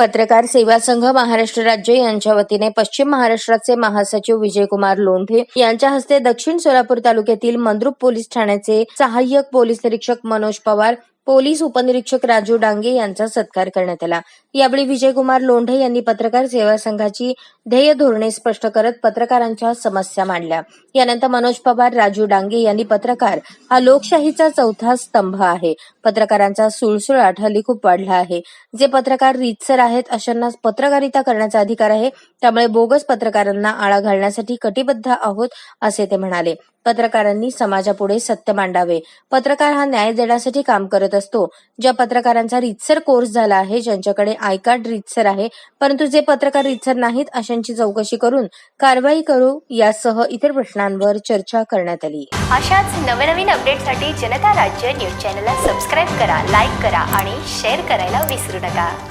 पत्रकार सेवा संघ महाराष्ट्र राज्य यांच्या वतीने पश्चिम महाराष्ट्राचे महासचिव विजयकुमार लोंढे यांच्या हस्ते दक्षिण सोलापूर तालुक्यातील मंद्रुप पोलीस ठाण्याचे सहाय्यक पोलीस निरीक्षक मनोज पवार पोलीस उपनिरीक्षक राजू डांगे यांचा सत्कार करण्यात आला. यावेळी विजयकुमार लोंढे यांनी पत्रकार सेवा संघाची ध्येय धोरणे स्पष्ट करत पत्रकारांच्या समस्या मांडल्या. यानंतर मनोज पवार राजू डांगे यांनी पत्रकार हा लोकशाहीचा चौथा स्तंभ आहे. पत्रकारांचा सुळसुळाट हल्ली खूप वाढला आहे. जे पत्रकार रीतसर आहेत अशांना पत्रकारिता करण्याचा अधिकार आहे. त्यामुळे बोगस पत्रकारांना आळा घालण्यासाठी कटिबद्ध आहोत असे ते म्हणाले. पत्रकारांनी समाजापुढे सत्य मांडावे. पत्रकार हा न्याय देण्यासाठी काम करत असतो. ज्या पत्रकारांचा रीतसर कोर्स झाला आहे ज्यांच्याकडे आय कार्ड रीतसर आहे परंतु जे पत्रकार रितसर नाहीत अशांची चौकशी करून कारवाई करू यासह इतर प्रश्नांवर चर्चा करण्यात आली. अशाच नवनवीन अपडेटसाठी जनता राज्य न्यूज चॅनलला सबस्क्राईब करा लाईक करा आणि शेअर करायला विसरू नका.